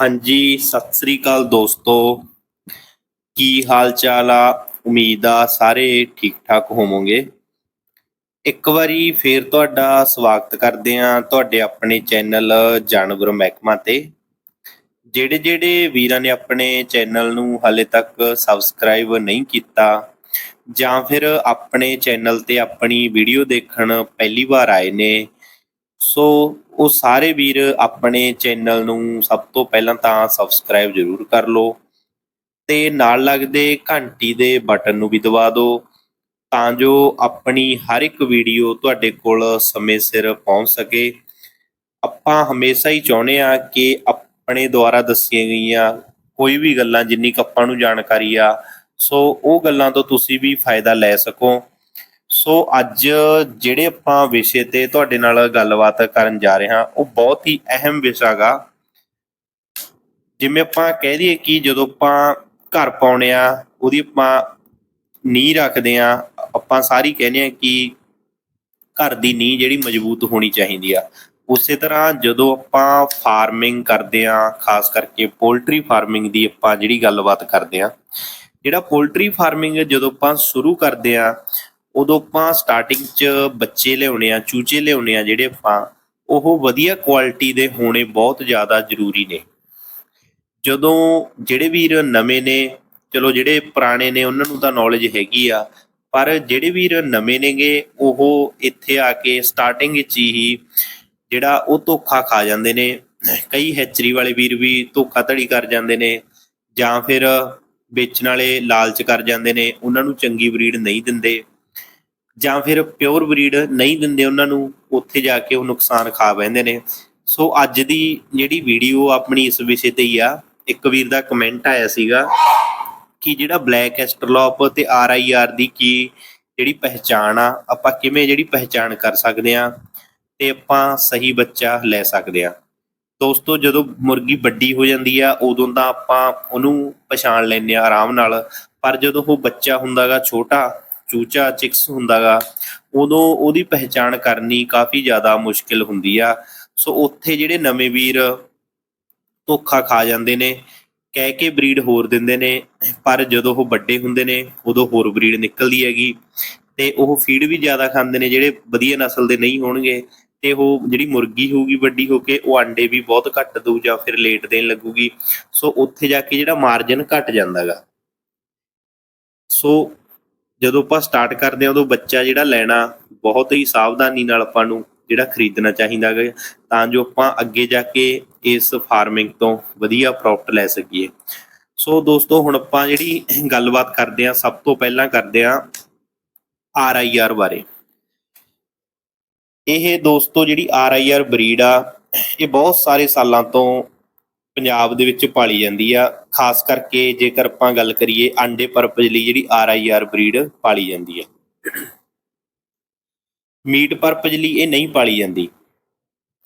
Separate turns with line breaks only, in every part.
ਹਾਂਜੀ, ਸਤਿ ਸ੍ਰੀ ਅਕਾਲ ਦੋਸਤੋ। ਕੀ ਹਾਲ ਚਾਲ ਆ? ਉਮੀਦ ਆ ਸਾਰੇ ਠੀਕ ਠਾਕ ਹੋਵੋਗੇ। ਇੱਕ ਵਾਰੀ ਫੇਰ ਤੁਹਾਡਾ ਸਵਾਗਤ ਕਰਦੇ ਆ ਤੁਹਾਡੇ ਆਪਣੇ ਚੈਨਲ ਜਾਨਵਰ ਮਹਿਕਮਾ ਤੇ। ਜਿਹੜੇ ਜਿਹੜੇ ਵੀਰਾਂ ਨੇ ਆਪਣੇ ਚੈਨਲ ਨੂੰ ਹਾਲੇ ਤੱਕ ਸਬਸਕ੍ਰਾਈਬ ਨਹੀਂ ਕੀਤਾ, ਜਾਂ ਫਿਰ ਆਪਣੇ ਚੈਨਲ ਤੇ ਆਪਣੀ ਵੀਡੀਓ ਦੇਖਣ ਪਹਿਲੀ ਵਾਰ ਆਏ ਨੇ ਸੋ ਉਹ ਸਾਰੇ ਵੀਰ ਆਪਣੇ ਚੈਨਲ ਨੂੰ ਸਭ ਤੋਂ ਪਹਿਲਾਂ ਤਾਂ ਸਬਸਕ੍ਰਾਈਬ ਜ਼ਰੂਰ ਕਰ ਲਓ ਤੇ ਨਾਲ ਲੱਗਦੇ ਘੰਟੀ ਦੇ ਬਟਨ ਨੂੰ ਵੀ ਦਬਾ ਦਿਓ ਤਾਂ ਜੋ ਆਪਣੀ ਹਰ ਇੱਕ ਵੀਡੀਓ ਤੁਹਾਡੇ ਕੋਲ ਸਮੇਂ ਸਿਰ ਪਹੁੰਚ ਸਕੇ। ਆਪਾਂ ਹਮੇਸ਼ਾ ਹੀ ਚਾਹੁੰਦੇ ਆ ਕਿ ਆਪਣੇ ਦੁਆਰਾ ਦੱਸੀਆਂ ਗਈਆਂ ਕੋਈ ਵੀ ਗੱਲਾਂ ਜਿੰਨੀ ਕੁ ਆਪਾਂ ਨੂੰ ਜਾਣਕਾਰੀ ਆ, ਸੋ ਉਹ ਗੱਲਾਂ ਤੋਂ ਤੁਸੀਂ ਵੀ ਫਾਇਦਾ ਲੈ ਸਕੋ। ਸੋ ਅੱਜ ਜਿਹੜੇ ਆਪਾਂ ਵਿਸ਼ੇ ਤੇ ਤੁਹਾਡੇ ਨਾਲ ਗੱਲਬਾਤ ਕਰਨ ਜਾ ਰਹੇ ਹਾਂ, ਉਹ ਬਹੁਤ ਹੀ ਅਹਿਮ ਵਿਸ਼ਾ ਗਾ। ਜਿਵੇਂ ਆਪਾਂ ਕਹਿ ਦਈਏ ਕਿ ਜਦੋਂ ਆਪਾਂ ਘਰ ਪਾਉਣੇ ਆ ਉਹਦੀ ਆਪਾਂ ਨੀਂਹ ਰੱਖਦੇ ਆ ਆਪਾਂ ਸਾਰੀ ਕਹਿੰਦੇ ਆ ਕਿ ਘਰ ਦੀ ਨੀਂਹ ਜਿਹੜੀ ਮਜ਼ਬੂਤ ਹੋਣੀ ਚਾਹੀਦੀ ਆ। ਉਸੇ ਤਰ੍ਹਾਂ ਜਦੋਂ ਆਪਾਂ ਫਾਰਮਿੰਗ ਕਰਦੇ ਆ ਖਾਸ ਕਰਕੇ ਪੋਲਟਰੀ ਫਾਰਮਿੰਗ ਦੀ ਆਪਾਂ ਜਿਹੜੀ ਗੱਲਬਾਤ ਕਰਦੇ ਆ ਜਿਹੜਾ ਪੋਲਟਰੀ ਫਾਰਮਿੰਗ ਜਦੋਂ ਆਪਾਂ ਸ਼ੁਰੂ ਕਰਦੇ ਆ ਉਦੋਂ ਆਪਾਂ ਸਟਾਰਟਿੰਗ 'ਚ ਬੱਚੇ ਲਿਆਉਣੇ ਆ, ਚੂਚੇ ਲਿਆਉਣੇ ਆ ਜਿਹੜੇ ਆਪਾਂ, ਉਹ ਵਧੀਆ ਕੁਆਲਿਟੀ ਦੇ ਹੋਣੇ ਬਹੁਤ ਜ਼ਿਆਦਾ ਜ਼ਰੂਰੀ ਨੇ। ਜਦੋਂ ਜਿਹੜੇ ਵੀਰ ਨਵੇਂ ਨੇ, ਚਲੋ ਜਿਹੜੇ ਪੁਰਾਣੇ ਨੇ, ਉਹਨਾਂ ਨੂੰ ਤਾਂ ਨੌਲੇਜ ਹੈਗੀ ਆ, ਪਰ ਜਿਹੜੇ ਵੀਰ ਨਵੇਂ ਨੇਗੇ, ਉਹ ਇੱਥੇ ਆ ਕੇ ਸਟਾਰਟਿੰਗ ਵਿੱਚ ਹੀ ਜਿਹੜਾ ਉਹ ਧੋਖਾ ਖਾ ਜਾਂਦੇ ਨੇ। ਕਈ ਹੈਚਰੀ ਵਾਲੇ ਵੀਰ ਵੀ ਧੋਖਾ ਧੜੀ ਕਰ ਜਾਂਦੇ ਨੇ, ਜਾਂ ਫਿਰ ਵੇਚਣ ਵਾਲੇ ਲਾਲਚ ਕਰ ਜਾਂਦੇ ਨੇ, ਉਹਨਾਂ ਨੂੰ ਚੰਗੀ ਬਰੀਡ ਨਹੀਂ ਦਿੰਦੇ। ਜਾਂ ਫਿਰ ਪਿਓਰ ਬਰੀਡ ਨਹੀਂ ਦਿੰਦੇ ਉਹਨਾਂ ਨੂੰ, ਉੱਥੇ ਜਾ ਕੇ ਉਹ ਨੁਕਸਾਨ ਖਾ ਬੈਂਦੇ ਨੇ। ਸੋ ਅੱਜ ਦੀ ਜਿਹੜੀ ਵੀਡੀਓ ਆਪਣੀ ਇਸ ਵਿਸ਼ੇ ਤੇ ਹੀ ਆ, ਇੱਕ ਵੀਰ ਦਾ ਕਮੈਂਟ ਆਇਆ ਸੀਗਾ ਕਿ ਜਿਹੜਾ ਬਲੈਕ ਐਸਟਰਲੋਪ ਤੇ ਆਰ ਆਈ ਆਰ ਦੀ ਕੀ ਜਿਹੜੀ ਪਹਿਚਾਣ ਆ, ਆਪਾਂ ਕਿਵੇਂ ਜਿਹੜੀ ਪਹਿਚਾਣ ਕਰ ਸਕਦੇ ਆ ਤੇ ਆਪਾਂ ਸਹੀ ਬੱਚਾ ਲੈ ਸਕਦੇ ਆ। ਦੋਸਤੋ, ਜਦੋਂ ਮੁਰਗੀ ਵੱਡੀ ਹੋ ਜਾਂਦੀ ਆ, ਉਦੋਂ ਤਾਂ ਆਪਾਂ ਉਹਨੂੰ ਪਛਾਣ ਲੈਂਦੇ ਆ ਆਰਾਮ ਨਾਲ, ਪਰ ਜਦੋਂ ਉਹ ਬੱਚਾ ਹੁੰਦਾਗਾ ਛੋਟਾ ਚੂਚਾ ਚਿਕਸ ਹੁੰਦਾਗਾ, ਉਦੋਂ ਉਹਦੀ ਪਹਿਚਾਣ ਕਰਨੀ ਕਾਫੀ ਜ਼ਿਆਦਾ ਮੁਸ਼ਕਿਲ ਹੁੰਦੀ ਆ। ਸੋ ਉੱਥੇ ਜਿਹੜੇ ਨਵੇਂ ਵੀਰ ਧੋਖਾ ਖਾ ਜਾਂਦੇ ਨੇ, ਕਹਿ ਕੇ ਬਰੀਡ ਹੋਰ ਦਿੰਦੇ ਨੇ, ਪਰ ਜਦੋਂ ਉਹ ਵੱਡੇ ਹੁੰਦੇ ਨੇ, ਉਦੋਂ ਹੋਰ ਬਰੀਡ ਨਿਕਲਦੀ ਹੈਗੀ। ਤੇ ਉਹ ਫੀਡ ਵੀ ਜ਼ਿਆਦਾ ਖਾਂਦੇ ਨੇ, ਜਿਹੜੇ ਵਧੀਆ ਨਸਲ ਦੇ ਨਹੀਂ ਹੋਣਗੇ, ਤੇ ਉਹ ਜਿਹੜੀ ਮੁਰਗੀ ਹੋਊਗੀ ਵੱਡੀ ਹੋ ਕੇ, ਉਹ ਆਂਡੇ ਵੀ ਬਹੁਤ ਘੱਟ ਦਊ ਜਾਂ ਫਿਰ ਲੇਟ ਦੇਣ ਲੱਗੂਗੀ। ਸੋ ਉੱਥੇ ਜਾ ਕੇ ਜਿਹੜਾ ਮਾਰਜਨ ਘਟ ਜਾਂਦਾਗਾ। ਸੋ ਜਦੋਂ ਆਪਾਂ ਸਟਾਰਟ ਕਰਦੇ ਹਾਂ, ਉਦੋਂ ਬੱਚਾ ਜਿਹੜਾ ਲੈਣਾ ਬਹੁਤ ਹੀ ਸਾਵਧਾਨੀ ਨਾਲ ਆਪਾਂ ਨੂੰ ਜਿਹੜਾ ਖਰੀਦਣਾ ਚਾਹੀਦਾ ਹੈ ਤਾਂ ਜੋ ਆਪਾਂ ਅੱਗੇ ਜਾ ਕੇ ਇਸ ਫਾਰਮਿੰਗ ਤੋਂ ਵਧੀਆ ਪ੍ਰੋਫਿਟ ਲੈ ਸਕੀਏ। ਸੋ ਦੋਸਤੋ, ਹੁਣ ਆਪਾਂ ਜਿਹੜੀ ਗੱਲਬਾਤ ਕਰਦੇ ਹਾਂ, ਸਭ ਤੋਂ ਪਹਿਲਾਂ ਕਰਦੇ ਹਾਂ ਆਰ ਆਈ ਆਰ ਬਾਰੇ। ਇਹ ਦੋਸਤੋ ਜਿਹੜੀ ਆਰ ਆਈ ਆਰ ਬਰੀਡ ਆ, ਇਹ ਬਹੁਤ ਸਾਰੇ ਸਾਲਾਂ ਤੋਂ ਪੰਜਾਬ ਦੇ ਵਿੱਚ ਪਾਲੀ ਜਾਂਦੀ ਆ। ਖਾਸ ਕਰਕੇ ਜੇਕਰ ਆਪਾਂ ਗੱਲ ਕਰੀਏ ਆਂਡੇ ਪਰਪਸ ਲਈ ਜਿਹੜੀ ਆਰ ਆਈ ਆਰ ਬਰੀਡ ਪਾਲੀ ਜਾਂਦੀ ਆ। ਮੀਟ ਪਰਪਸ ਲਈ ਇਹ ਨਹੀਂ ਪਾਲੀ ਜਾਂਦੀ।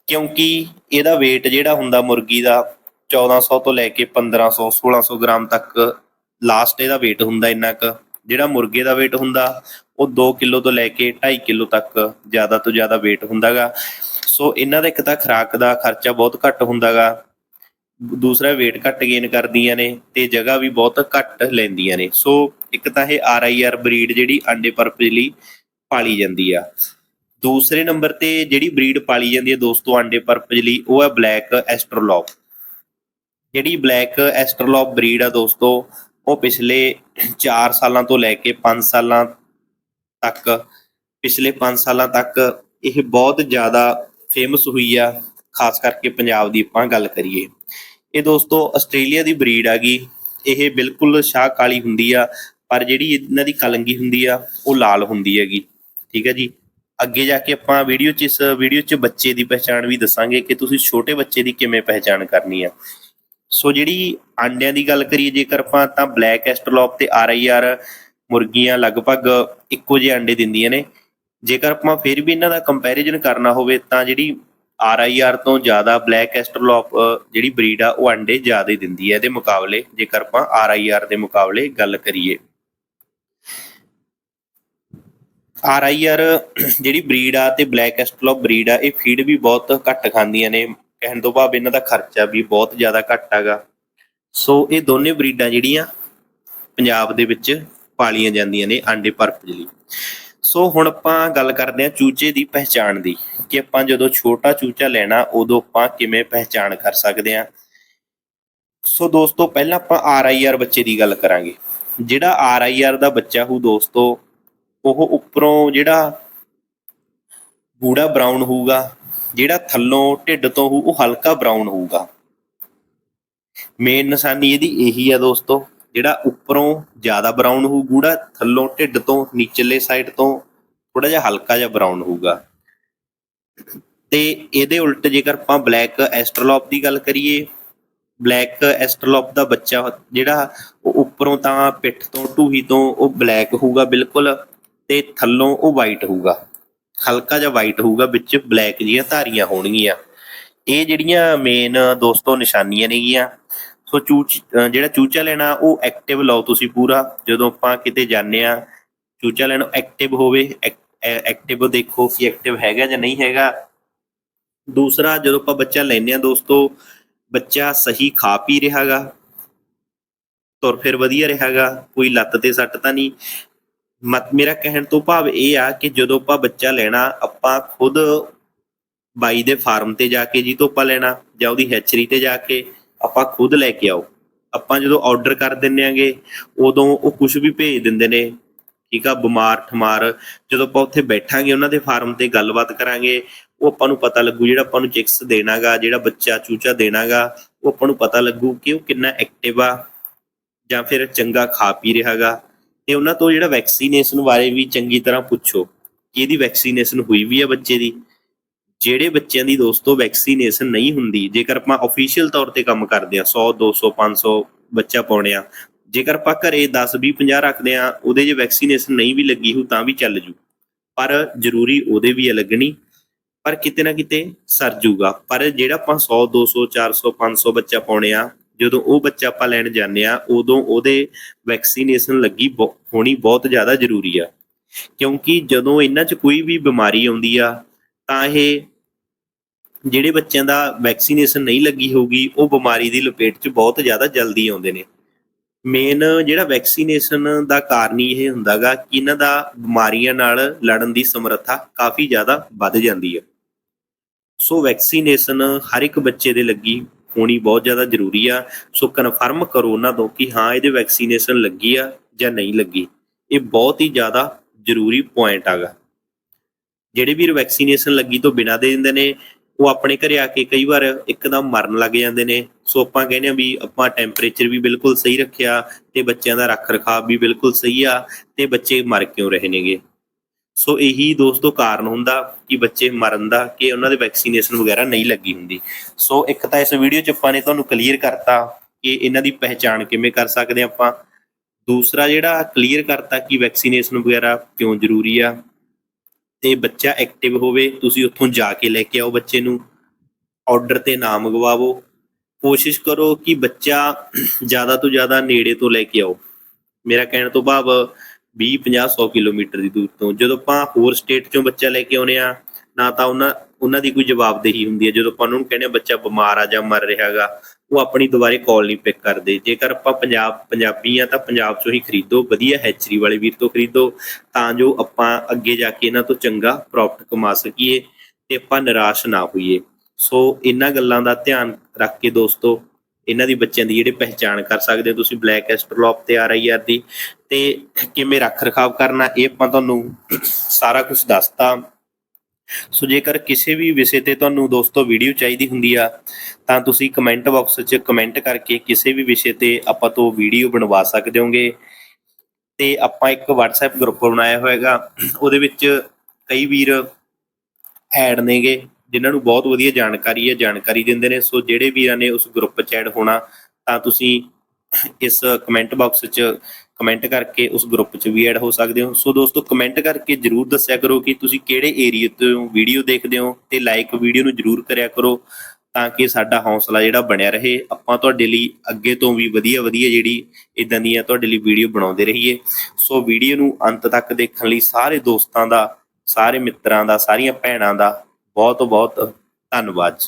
ਕਿਉਂਕਿ ਇਹਦਾ weight ਜਿਹੜਾ ਹੁੰਦਾ ਮੁਰਗੀ ਦਾ 1400 ਤੋਂ ਲੈ ਕੇ 1500 1600 ਗ੍ਰਾਮ ਤੱਕ ਲਾਸਟ ਇਹਦਾ weight ਹੁੰਦਾ ਇੰਨਾ ਕੁ। ਜਿਹੜਾ ਮੁਰਗੇ ਦਾ weight ਹੁੰਦਾ, ਉਹ 2 ਕਿਲੋ ਤੋਂ ਲੈ ਕੇ 2.5 ਕਿਲੋ ਤੱਕ ਜ਼ਿਆਦਾ ਤੋਂ ਜ਼ਿਆਦਾ weight ਹੁੰਦਾਗਾ। ਸੋ ਇਹਨਾਂ ਦਾ ਇੱਕ ਤਾਂ ਖੁਰਾਕ ਦਾ ਖਰਚਾ ਬਹੁਤ ਘੱਟ ਹੁੰਦਾਗਾ। ਦੂਸਰਾ weight ਘੱਟ ਗੇਨ ਕਰਦੀਆਂ ਨੇ ਤੇ ਜਗ੍ਹਾ ਵੀ ਬਹੁਤ ਘੱਟ ਲੈਂਦੀਆਂ ਨੇ। ਸੋ ਇੱਕ ਤਾਂ ਇਹ ਆਰ ਆਈ ਆਰ ਬਰੀਡ ਜਿਹੜੀ ਅੰਡੇ ਪਰਪਸ ਲਈ ਪਾਲੀ ਜਾਂਦੀ ਆ। ਦੂਸਰੇ ਨੰਬਰ ਤੇ ਜਿਹੜੀ ਬਰੀਡ ਪਾਲੀ ਜਾਂਦੀ ਹੈ ਦੋਸਤੋ ਅੰਡੇ ਪਰਪਸ ਲਈ, ਉਹ ਹੈ ਬਲੈਕ ਐਸਟਰਲੋਪ ਜਿਹੜੀ ਬਲੈਕ ਐਸਟਰਲੋਪ ਬਰੀਡ ਆ ਦੋਸਤੋ, ਉਹ ਪਿਛਲੇ 4 ਸਾਲਾਂ ਤੋਂ ਲੈ ਕੇ 5 ਸਾਲਾਂ ਤੱਕ, ਪਿਛਲੇ 5 ਸਾਲਾਂ ਤੱਕ ਇਹ ਬਹੁਤ ਜ਼ਿਆਦਾ ਫੇਮਸ ਹੋਈ ਆ, ਖਾਸ ਕਰਕੇ ਪੰਜਾਬ ਦੀ ਆਪਾਂ ਗੱਲ ਕਰੀਏ। ਇਹ ਦੋਸਤੋ ਆਸਟ੍ਰੇਲੀਆ ਦੀ ਬਰੀਡ ਆਗੀ ਇਹ ਬਿਲਕੁਲ ਸ਼ਾਹ ਕਾਲੀ ਹੁੰਦੀ ਆ, ਪਰ ਜਿਹੜੀ ਇਹਨਾਂ ਦੀ ਕਲੰਗੀ ਹੁੰਦੀ ਆ, ਉਹ ਲਾਲ ਹੁੰਦੀ ਹੈਗੀ। ਠੀਕ ਹੈ ਜੀ? ਅੱਗੇ ਜਾ ਕੇ ਆਪਾਂ ਵੀਡੀਓ 'ਚ ਇਸ ਵੀਡੀਓ 'ਚ ਬੱਚੇ ਦੀ ਪਹਿਚਾਣ ਵੀ ਦੱਸਾਂਗੇ ਕਿ ਤੁਸੀਂ ਛੋਟੇ ਬੱਚੇ ਦੀ ਕਿਵੇਂ ਪਹਿਚਾਣ ਕਰਨੀ ਆ। ਸੋ ਜਿਹੜੀ ਆਂਡਿਆਂ ਦੀ ਗੱਲ ਕਰੀਏ, ਜੇਕਰ ਆਪਾਂ ਤਾਂ ਬਲੈਕ ਐਸਟਰਲੋਪ ਤੇ ਆਰ ਆਈ ਆਰ ਮੁਰਗੀਆਂ ਲਗਭਗ ਇੱਕੋ ਜਿਹੇ ਆਂਡੇ ਦਿੰਦੀਆਂ ਨੇ। ਜੇਕਰ ਆਪਾਂ ਫਿਰ ਵੀ ਇਹਨਾਂ ਦਾ ਕੰਪੈਰੀਜ਼ਨ ਕਰਨਾ ਹੋਵੇ, ਤਾਂ ਜਿਹੜੀ ਆਰ ਆਈ ਆਰ ਤੋਂ ਜ਼ਿਆਦਾ ਬਲੈਕ ਐਸਟਰਲੋਪ ਜਿਹੜੀ ਬਰੀਡ ਆ, ਉਹ ਅੰਡੇ ਜ਼ਿਆਦਾ ਦਿੰਦੀ ਹੈ ਇਹਦੇ ਮੁਕਾਬਲੇ, ਜੇਕਰ ਆਪਾਂ ਆਰ ਆਈ ਆਰ ਦੇ ਮੁਕਾਬਲੇ ਗੱਲ ਕਰੀਏ। ਆਰ ਆਈ ਆਰ ਜਿਹੜੀ ਬਰੀਡ ਆ ਤੇ ਬਲੈਕ ਐਸਟਰਲੋਪ ਬਰੀਡ ਆ, ਇਹ ਫੀਡ ਵੀ ਬਹੁਤ ਘੱਟ ਖਾਂਦੀਆਂ ਨੇ। ਕਹਿਣ ਤੋਂ ਭਾਵ ਇਹਨਾਂ ਦਾ ਖਰਚਾ ਵੀ ਬਹੁਤ ਜ਼ਿਆਦਾ ਘੱਟ ਹੈਗਾ। ਸੋ ਇਹ ਦੋਨੇ ਬਰੀਡਾਂ ਜਿਹੜੀਆਂ ਪੰਜਾਬ ਦੇ ਵਿੱਚ ਪਾਲੀਆਂ ਜਾਂਦੀਆਂ ਨੇ ਆਂਡੇ ਪਰਪਸ ਲਈ। ਸੋ ਹੁਣ ਆਪਾਂ ਗੱਲ ਕਰਦੇ ਹਾਂ ਚੂਚੇ ਦੀ ਪਹਿਚਾਣ ਦੀ ਕਿ ਆਪਾਂ ਜਦੋਂ ਛੋਟਾ ਚੂਚਾ ਲੈਣਾ, ਉਦੋਂ ਆਪਾਂ ਕਿਵੇਂ ਪਹਿਚਾਣ ਕਰ ਸਕਦੇ ਹਾਂ। ਸੋ ਦੋਸਤੋ, ਪਹਿਲਾਂ ਆਪਾਂ ਆਰ ਆਈ ਆਰ ਬੱਚੇ ਦੀ ਗੱਲ ਕਰਾਂਗੇ। ਜਿਹੜਾ ਆਰ ਆਈ ਆਰ ਦਾ ਬੱਚਾ ਹੋ ਦੋਸਤੋ, ਉਹ ਉੱਪਰੋਂ ਜਿਹੜਾ ਗੂੜਾ ਬਰਾਊਨ ਹੋਊਗਾ, ਜਿਹੜਾ ਥੱਲੋਂ ਢਿੱਡ ਤੋਂ ਹੋਊ, ਉਹ ਹਲਕਾ ਬਰਾਊਨ ਹੋਊਗਾ। ਮੇਨ ਨਿਸ਼ਾਨੀ ਇਹਦੀ ਇਹੀ ਆ ਦੋਸਤੋ। ਜਿਹੜਾ ਉੱਪਰੋਂ ਜ਼ਿਆਦਾ ਬਰਾਊਨ ਹੋਊ ਗੂੜਾ ਥੱਲੋਂ ਢਿੱਡ ਤੋਂ, ਨੀਚਲੇ ਸਾਈਡ ਤੋਂ ਥੋੜਾ ਜਿਹਾ ਹਲਕਾ ਜਿਹਾ ਬਰਾਊਨ ਹੋਊਗਾ। ਤੇ ਇਹਦੇ ਉਲਟ ਜੇਕਰ ਆਪਾਂ ਬਲੈਕ ਐਸਟਰਲੋਪ ਦੀ ਗੱਲ ਕਰੀਏ ਬਲੈਕ ਐਸਟਰਲੋਪ ਦਾ ਬੱਚਾ ਜਿਹੜਾ ਉਹ ਉੱਪਰੋਂ ਤਾਂ ਪਿੱਠ ਤੋਂ, ਢੂਹੀ ਤੋਂ ਉਹ ਬਲੈਕ ਹੋਊਗਾ ਬਿਲਕੁਲ ਤੇ ਥੱਲੋਂ ਉਹ ਵਾਈਟ ਹੋਊਗਾ। ਹਲਕਾ ਜਿਹਾ ਵਾਈਟ ਹੋਊਗਾ, ਵਿੱਚ ਬਲੈਕ ਜੀਆਂ ਧਾਰੀਆਂ ਹੋਣਗੀਆਂ। ਇਹ ਜਿਹੜੀਆਂ ਮੇਨ ਦੋਸਤੋ ਨਿਸ਼ਾਨੀਆਂ ਨੇਗੀਆਂ। ਸੋ ਚੂਚ ਜਿਹੜਾ ਚੂਚਾ ਲੈਣਾ, ਉਹ ਐਕਟਿਵ ਲਓ ਤੁਸੀਂ ਪੂਰਾ। ਜਦੋਂ ਆਪਾਂ ਕਿਤੇ ਜਾਂਦੇ ਆ ਚੂਚਾ ਲੈਣਾ ਐਕਟਿਵ ਹੋਵੇ ਐਕਟਿਵ ਦੇਖੋ ਕਿ ਐਕਟਿਵ ਹੈਗਾ ਜਾਂ ਨਹੀਂ ਹੈਗਾ। ਦੂਸਰਾ, ਜਦੋਂ ਆਪਾਂ ਬੱਚਾ ਲੈਂਦੇ ਆ ਦੋਸਤੋ, ਬੱਚਾ ਸਹੀ ਖਾ ਪੀ ਰਿਹਾਗਾ, ਤੁਰ ਫਿਰ ਵਧੀਆ ਰਿਹਾਗਾ, ਕੋਈ ਲੱਤ ਤੇ ਸੱਟ ਤਾਂ ਨਹੀਂ। ਮਤ, ਮੇਰਾ ਕਹਿਣ ਤੋਂ ਭਾਵ ਇਹ ਆ ਕਿ ਜਦੋਂ ਆਪਾਂ ਬੱਚਾ ਲੈਣਾ, ਆਪਾਂ ਖੁਦ ਬਾਈ ਦੇ ਫਾਰਮ ਤੇ ਜਾ ਕੇ ਜੀ ਤੋਂ ਆਪਾਂ ਲੈਣਾ, ਜਾਂ ਉਹਦੀ ਹੈਚਰੀ ਤੇ ਜਾ ਕੇ ਆਪਾਂ ਖੁਦ ਲੈ ਕੇ ਆਓ। ਆਪਾਂ ਜਦੋਂ ਆਰਡਰ ਕਰ ਦਿੰਨੇ ਆਂਗੇ, ਉਦੋਂ ਉਹ ਕੁਝ ਵੀ ਭੇਜ ਦਿੰਦੇ ਨੇ। ਠੀਕ ਆ, ਬਿਮਾਰ ਠਮਾਰ, ਜਦੋਂ ਆਪਾਂ ਉੱਥੇ ਬੈਠਾਂਗੇ, ਉਹਨਾਂ ਦੇ ਫਾਰਮ ਤੇ ਗੱਲਬਾਤ ਕਰਾਂਗੇ, ਉਹ ਆਪਾਂ ਨੂੰ ਪਤਾ ਲੱਗੂ, ਜਿਹੜਾ ਆਪਾਂ ਨੂੰ ਚਿਕਸ ਦੇਣਾਗਾ, ਜਿਹੜਾ ਬੱਚਾ ਚੂਚਾ ਦੇਣਾਗਾ, ਉਹ ਆਪਾਂ ਨੂੰ ਪਤਾ ਲੱਗੂ ਕਿ ਉਹ ਕਿੰਨਾ ਐਕਟਿਵ ਆ, ਜਾਂ ਫਿਰ ਚੰਗਾ ਖਾ ਪੀ ਰਿਹਾਗਾ। ਤੇ ਉਹਨਾਂ ਤੋਂ ਜਿਹੜਾ ਵੈਕਸੀਨੇਸ਼ਨ ਬਾਰੇ ਵੀ ਚੰਗੀ ਤਰ੍ਹਾਂ ਪੁੱਛੋ, ਕਿ ਇਹਦੀ ਵੈਕਸੀਨੇਸ਼ਨ ਹੋਈ ਵੀ ਆ ਬੱਚੇ ਦੀ। ਜਿਹੜੇ ਬੱਚਿਆਂ ਦੀ ਦੋਸਤੋ ਵੈਕਸੀਨੇਸ਼ਨ ਨਹੀਂ ਹੁੰਦੀ, ਜੇਕਰ ਆਪਾਂ ਅਫੀਸ਼ੀਅਲ ਤੌਰ ਤੇ ਕੰਮ ਕਰਦੇ ਆ 100 200 500 ਬੱਚਾ ਪਾਉਣੇ ਆ ਜੇਕਰ ਆਪਾਂ ਘਰੇ 10 20 50 ਰੱਖਦੇ ਆ ਉਹਦੇ ਜੇ ਵੈਕਸੀਨੇਸ਼ਨ ਨਹੀਂ ਵੀ ਲੱਗੀ ਹੋ ਤਾਂ ਵੀ ਚੱਲ ਜੂ। ਪਰ ਜ਼ਰੂਰੀ ਉਹਦੇ ਵੀ ਆ ਲੱਗਣੀ, ਪਰ ਕਿਤੇ ਨਾ ਕਿਤੇ ਸਰ ਜੂਗਾ। ਪਰ ਜਿਹੜਾ ਆਪਾਂ 100 200 400 500 ਬੱਚਾ ਪਾਉਣੇ ਆ ਜਦੋਂ ਉਹ ਬੱਚਾ ਆਪਾਂ ਲੈਣ ਜਾਂਦੇ ਆ ਉਦੋਂ ਉਹਦੇ ਵੈਕਸੀਨੇਸ਼ਨ ਲੱਗੀ ਬਹੁ- ਹੋਣੀ ਬਹੁਤ ਜ਼ਿਆਦਾ ਜ਼ਰੂਰੀ ਆ। ਕਿਉਂਕਿ ਜਦੋਂ ਇਹਨਾਂ 'ਚ ਕੋਈ ਵੀ ਬਿਮਾਰੀ ਆਉਂਦੀ ਆ, ਤਾਂ ਇਹ ਜਿਹੜੇ ਬੱਚਿਆਂ ਦਾ ਵੈਕਸੀਨੇਸ਼ਨ ਨਹੀਂ ਲੱਗੀ ਹੋਊਗੀ, ਉਹ ਬਿਮਾਰੀ ਦੀ ਲਪੇਟ 'ਚ ਬਹੁਤ ਜ਼ਿਆਦਾ ਜਲਦੀ ਆਉਂਦੇ ਨੇ। ਮੇਨ ਜਿਹੜਾ ਵੈਕਸੀਨੇਸ਼ਨ ਦਾ ਕਾਰਨ ਹੀ ਇਹ ਹੁੰਦਾਗਾ ਕਿ ਇਹਨਾਂ ਦਾ ਬਿਮਾਰੀਆਂ ਨਾਲ ਲੜਨ ਦੀ ਸਮਰੱਥਾ ਕਾਫੀ ਜ਼ਿਆਦਾ ਵੱਧ ਜਾਂਦੀ ਹੈ ਸੋ ਵੈਕਸੀਨੇਸ਼ਨ ਹਰ ਇੱਕ ਬੱਚੇ ਦੇ ਲੱਗੀ ਹੋਣੀ ਬਹੁਤ ਜ਼ਿਆਦਾ ਜ਼ਰੂਰੀ ਆ। ਸੋ ਕਨਫਰਮ ਕਰੋ ਉਹਨਾਂ ਤੋਂ ਕਿ ਹਾਂ, ਇਹਦੇ ਵੈਕਸੀਨੇਸ਼ਨ ਲੱਗੀ ਆ ਜਾਂ ਨਹੀਂ ਲੱਗੀ। ਇਹ ਬਹੁਤ ਹੀ ਜ਼ਿਆਦਾ ਜ਼ਰੂਰੀ ਪੁਆਇੰਟ ਆਗਾ ਜਿਹੜੇ ਵੀ ਵੈਕਸੀਨੇਸ਼ਨ ਲੱਗੀ ਤੋਂ ਬਿਨਾਂ ਦੇ ਦਿੰਦੇ ਨੇ ਉਹ ਆਪਣੇ ਘਰੇ ਆ ਕੇ ਕਈ ਵਾਰ ਇੱਕਦਮ ਮਰਨ ਲੱਗ ਜਾਂਦੇ ਨੇ। ਸੋ ਆਪਾਂ ਕਹਿੰਦੇ ਆ ਵੀ ਆਪਾਂ ਟੈਂਪਰੇਚਰ ਵੀ ਬਿਲਕੁਲ ਸਹੀ ਰੱਖਿਆ ਤੇ ਬੱਚਿਆਂ ਦਾ ਰੱਖ ਰਖਾਵ ਵੀ ਬਿਲਕੁਲ ਸਹੀ ਆ ਤੇ ਬੱਚੇ ਮਰ ਕਿਉਂ ਰਹੇ ਨੇਗੇ। ਸੋ ਇਹੀ ਦੋਸਤੋ ਕਾਰਨ ਹੁੰਦਾ ਕਿ ਬੱਚੇ ਮਰਨ ਦਾ ਕਿ ਉਹਨਾਂ ਦੇ ਵੈਕਸੀਨੇਸ਼ਨ ਵਗੈਰਾ ਨਹੀਂ ਲੱਗੀ ਹੁੰਦੀ। ਸੋ ਇੱਕ ਤਾਂ ਇਸ ਵੀਡੀਓ 'ਚ ਆਪਾਂ ਨੇ ਤੁਹਾਨੂੰ ਕਲੀਅਰ ਕਰਤਾ ਕਿ ਇਹਨਾਂ ਦੀ ਪਹਿਚਾਣ ਕਿਵੇਂ ਕਰ ਸਕਦੇ ਆਪਾਂ। ਦੂਸਰਾ ਜਿਹੜਾ ਕਲੀਅਰ ਕਰਤਾ ਕਿ ਵੈਕਸੀਨੇਸ਼ਨ ਵਗੈਰਾ ਕਿਉਂ ਜ਼ਰੂਰੀ ਆ। ਤੇ ਬੱਚਾ ਐਕਟਿਵ ਹੋਵੇ, ਤੁਸੀਂ ਉੱਥੋਂ ਜਾ ਕੇ ਲੈ ਕੇ ਆਓ ਬੱਚੇ ਨੂੰ। ਆਰਡਰ ਤੇ ਨਾ ਮੰਗਵਾਵੋ। ਕੋਸ਼ਿਸ਼ ਕਰੋ ਕਿ ਬੱਚਾ ਜ਼ਿਆਦਾ ਤੋਂ ਜ਼ਿਆਦਾ ਨੇੜੇ ਤੋਂ ਲੈ ਕੇ ਆਓ। ਮੇਰਾ ਕਹਿਣ ਤੋਂ ਭਾਵ 20 50 100 ਕਿਲੋਮੀਟਰ ਦੀ ਦੂਰ ਤੋਂ। ਜਦੋਂ ਆਪਾਂ ਹੋਰ ਸਟੇਟ ਚੋਂ ਬੱਚਾ ਲੈ ਕੇ ਆਉਨੇ ਆ ਨਾ ਤਾਂ ਉਹਨਾਂ ਉਹਨਾਂ ਦੀ ਕੋਈ ਜਵਾਬਦੇਹੀ ਹੁੰਦੀ ਹੈ। ਜਦੋਂ ਆਪਾਂ ਉਹਨਾਂ ਨੂੰ ਕਹਿੰਦੇ ਆ ਬੱਚਾ ਬਿਮਾਰ ਆ ਜਾਂ ਮਰ ਰਿਹਾਗਾ, ਉਹ ਆਪਣੀ ਦੁਬਾਰੇ ਕਾਲ ਨਹੀਂ ਪਿਕ ਕਰਦੇ। ਜੇਕਰ ਆਪਾਂ ਪੰਜਾਬ, ਪੰਜਾਬੀ ਆ ਤਾਂ ਪੰਜਾਬ ਚੋਂ ਹੀ ਖਰੀਦੋ, ਵਧੀਆ ਹੈਚਰੀ ਵਾਲੇ ਵੀਰ ਤੋਂ ਖਰੀਦੋ, ਤਾਂ ਜੋ ਆਪਾਂ ਅੱਗੇ ਜਾ ਕੇ ਇਹਨਾਂ ਤੋਂ ਚੰਗਾ ਪ੍ਰੋਫਿਟ ਕਮਾ ਸਕੀਏ ਤੇ ਆਪਾਂ ਨਿਰਾਸ਼ ਨਾ ਹੋਈਏ। ਸੋ ਇਹਨਾਂ ਗੱਲਾਂ ਦਾ ਧਿਆਨ ਰੱਖ ਕੇ ਦੋਸਤੋ, ਇਹਨਾਂ ਦੀ ਬੱਚਿਆਂ ਦੀ ਜਿਹੜੇ ਪਹਿਚਾਣ ਕਰ ਸਕਦੇ ਹੋ ਤੁਸੀਂ ਬਲੈਕ ਐਸਟਰਲੋਪ ਤੇ ਆ ਰਹੀ ਆ ਦੀ। ਤੇ ਕਿਵੇਂ ਰੱਖ ਰਖਾਵ ਕਰਨਾ, ਇਹ ਆਪਾਂ ਤੁਹਾਨੂੰ ਸਾਰਾ ਕੁਝ ਦੱਸਤਾ। ਸੋ ਜੇਕਰ ਕਿਸੇ ਵੀ ਵਿਸ਼ੇ ਤੇ ਤੁਹਾਨੂੰ ਦੋਸਤੋ ਵੀਡੀਓ ਚਾਹੀਦੀ ਹੁੰਦੀ ਆ, ਤਾਂ ਤੁਸੀਂ ਕਮੈਂਟ ਬਾਕਸ 'ਚ ਕਮੈਂਟ ਕਰਕੇ ਕਿਸੇ ਵੀ ਵਿਸ਼ੇ ਤੇ ਆਪਾਂ ਤੋਂ ਵੀਡੀਓ ਬਣਵਾ ਸਕਦੇ ਹੋਗੇ। ਤੇ ਆਪਾਂ ਇੱਕ WhatsApp ਗਰੁੱਪ ਬਣਾਇਆ ਹੋਏਗਾ, ਉਹਦੇ ਵਿੱਚ ਕਈ ਵੀਰ ਐਡ ਨੇਗੇ, ਜਿਨ੍ਹਾਂ ਨੂੰ ਬਹੁਤ ਵਧੀਆ ਜਾਣਕਾਰੀ ਹੈ, ਜਾਣਕਾਰੀ ਦਿੰਦੇ ਨੇ। ਸੋ ਜਿਹੜੇ ਵੀਰਾਂ ਨੇ ਉਸ ਗਰੁੱਪ 'ਚ ਐਡ ਹੋਣਾ, ਤਾਂ ਤੁਸੀਂ ਇਸ ਕਮੈਂਟ ਬਾਕਸ 'ਚ ਕਮੈਂਟ ਕਰਕੇ ਉਸ ਗਰੁੱਪ 'ਚ ਵੀ ਐਡ ਹੋ ਸਕਦੇ ਹੋ। ਸੋ ਦੋਸਤੋ ਕਮੈਂਟ ਕਰਕੇ ਜਰੂਰ ਦੱਸਿਆ ਕਰੋ ਕਿ ਤੁਸੀਂ ਕਿਹੜੇ ਏਰੀਆ ਤੋਂ ਵੀਡੀਓ ਦੇਖਦੇ ਹੋ ਤੇ ਲਾਈਕ ਵੀਡੀਓ ਨੂੰ ਜਰੂਰ ਕਰਿਆ ਕਰੋ ਤਾਂ ਕਿ ਸਾਡਾ ਹੌਸਲਾ ਜਿਹੜਾ ਬਣਿਆ ਰਹੇ। ਆਪਾਂ ਤੁਹਾਡੇ ਲਈ ਅੱਗੇ ਤੋਂ ਵੀ ਵਧੀਆ ਵਧੀਆ ਜਿਹੜੀ ਇਦਾਂ ਦੀਆਂ ਤੁਹਾਡੇ ਲਈ ਵੀਡੀਓ ਬਣਾਉਂਦੇ ਰਹੀਏ। ਸੋ ਵੀਡੀਓ ਨੂੰ ਅੰਤ ਤੱਕ ਦੇਖਣ ਲਈ ਸਾਰੇ ਦੋਸਤਾਂ ਦਾ, ਸਾਰੇ ਮਿੱਤਰਾਂ ਦਾ, ਸਾਰੀਆਂ ਭੈਣਾਂ ਦਾ ਬਹੁਤ ਬਹੁਤ ਧੰਨਵਾਦ।